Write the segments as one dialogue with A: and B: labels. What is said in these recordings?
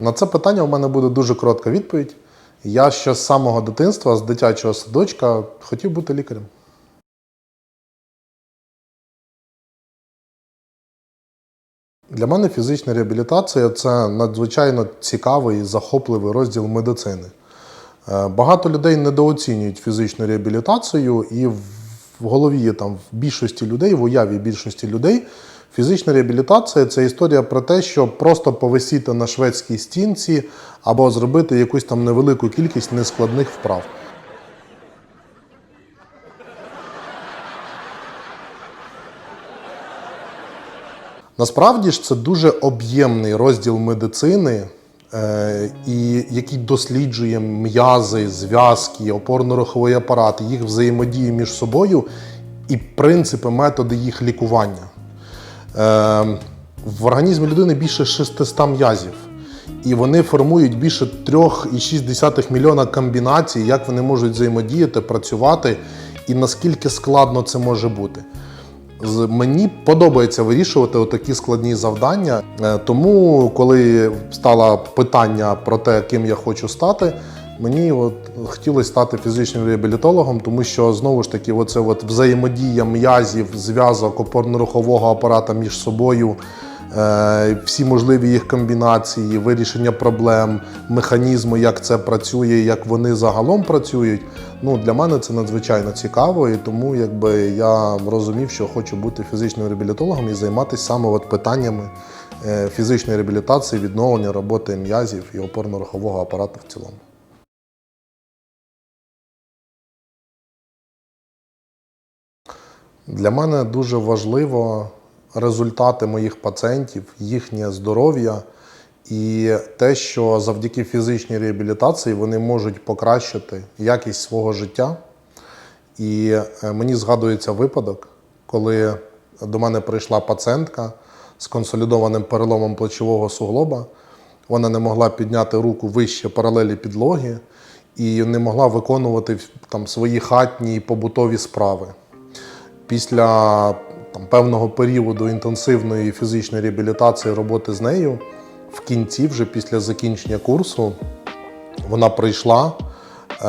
A: На це питання у мене буде дуже коротка відповідь. Я ще з самого дитинства, з дитячого садочка, хотів бути лікарем. Для мене фізична реабілітація це надзвичайно цікавий і захопливий розділ медицини. Е, Багато людей недооцінюють фізичну реабілітацію, і в голові там в більшості людей, в уяві більшості людей, фізична реабілітація це історія про те, щоб просто повисіти на шведській стінці або зробити якусь там невелику кількість нескладних вправ. Насправді ж це дуже об'ємний розділ медицини, і який досліджує м'язи, зв'язки, опорно-руховий апарат, їх взаємодію між собою і принципи, методи їх лікування. Е, В організмі людини більше 600 м'язів, і вони формують більше 3,6 мільйона комбінацій, як вони можуть взаємодіяти, працювати, і наскільки складно це може бути. Мені подобається вирішувати такі складні завдання. Е, Тому, коли стало питання про те, ким я хочу стати, мені от хотілося стати фізичним реабілітологом, тому що знову ж таки, оце от взаємодія м'язів, зв'язок опорно-рухового апарата між собою. Е, Всі можливі їх комбінації, вирішення проблем, механізми, як це працює, як вони загалом працюють. Ну для мене це надзвичайно цікаво, і тому якби я розумів, що хочу бути фізичним реабілітологом і займатися саме от питаннями е, фізичної реабілітації, відновлення роботи м'язів і опорно-рухового апарату в цілому. Для мене дуже важливо результати моїх пацієнтів, їхнє здоров'я і те, що завдяки фізичній реабілітації вони можуть покращити якість свого життя. І е, мені згадується випадок, коли до мене прийшла пацієнтка з консолідованим переломом плечового суглоба. Вона не могла підняти руку вище паралелі підлоги і не могла виконувати там свої хатні і побутові справи. Після там, певного періоду інтенсивної фізичної реабілітації роботи з нею, в кінці, вже після закінчення курсу, вона прийшла, е,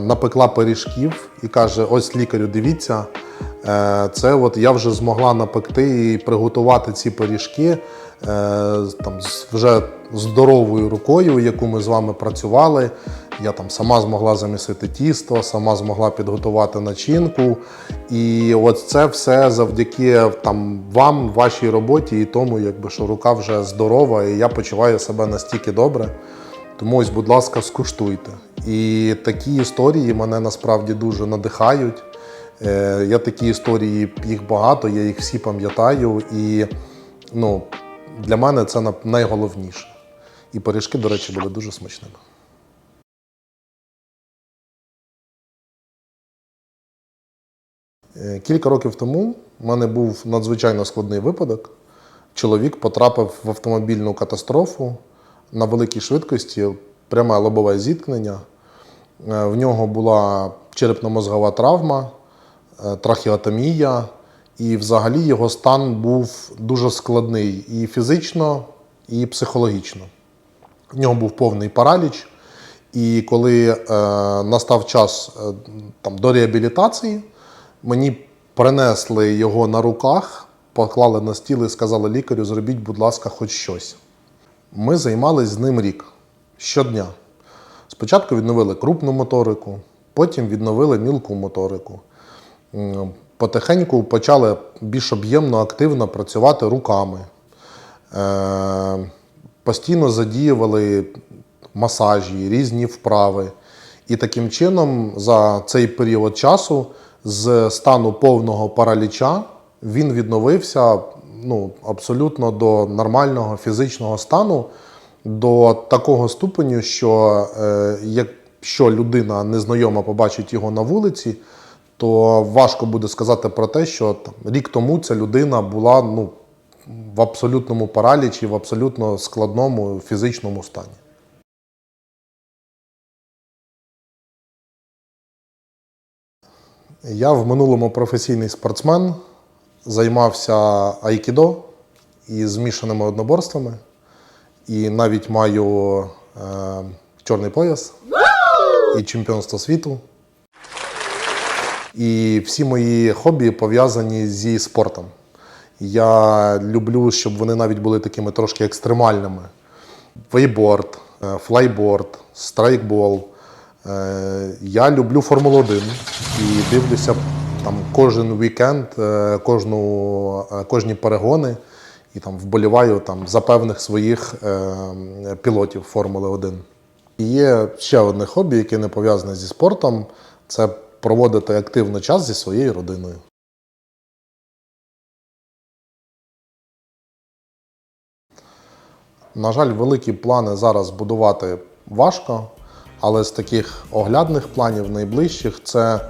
A: напекла пиріжків і каже: ось лікарю, дивіться, е, це от я вже змогла напекти і приготувати ці пиріжки е, там, з вже здоровою рукою, яку ми з вами працювали. Я там сама змогла замісити тісто, сама змогла підготувати начинку. І от це все завдяки там, вам, вашій роботі і тому, якби, що рука вже здорова, і я почуваю себе настільки добре. Тому ось, будь ласка, скуштуйте. І такі історії мене насправді дуже надихають. Е, Я такі історії, їх багато, я їх всі пам'ятаю. І ну, для мене це найголовніше. І пиріжки, до речі, були дуже смачними. Кілька років тому в мене був надзвичайно складний випадок. Чоловік потрапив в автомобільну катастрофу на великій швидкості, пряме лобове зіткнення. Е, В нього була черепно-мозгова травма, е, трахеотомія, і взагалі його стан був дуже складний і фізично, і психологічно. В нього був повний параліч. І коли е, настав час е, там, до реабілітації, мені принесли його на руках, поклали на стіл і сказали лікарю, зробіть, будь ласка, хоч щось. Ми займалися з ним рік щодня. Спочатку відновили крупну моторику, потім відновили мілку моторику. Потихеньку почали більш об'ємно, активно працювати руками. Е, Постійно задіювали масажі, різні вправи. І таким чином, за цей період часу, з стану повного параліча, він відновився ну, абсолютно до нормального фізичного стану, до такого ступеню, що е, якщо людина незнайома побачить його на вулиці, то важко буде сказати про те, що там, рік тому ця людина була ну, в абсолютному паралічі, в абсолютно складному фізичному стані. Я в минулому професійний спортсмен, займався айкідо і змішаними одноборствами. І навіть маю е, чорний пояс і чемпіонство світу. І всі мої хобі пов'язані зі спортом. Я люблю, щоб вони навіть були такими трошки екстремальними. Вейборд, е, флайборд, страйкбол. Е, Я люблю Формулу 1 і дивлюся там кожен вікенд, е, кожну, е, кожні перегони і там вболіваю там, за певних своїх е, пілотів Формули 1. І є ще одне хобі, яке не пов'язане зі спортом це проводити активно час зі своєю родиною. На жаль, великі плани зараз будувати важко, але з таких оглядних планів найближчих це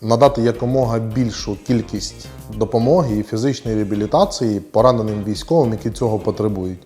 A: надати якомога більшу кількість допомоги і фізичної реабілітації пораненим військовим, які цього потребують.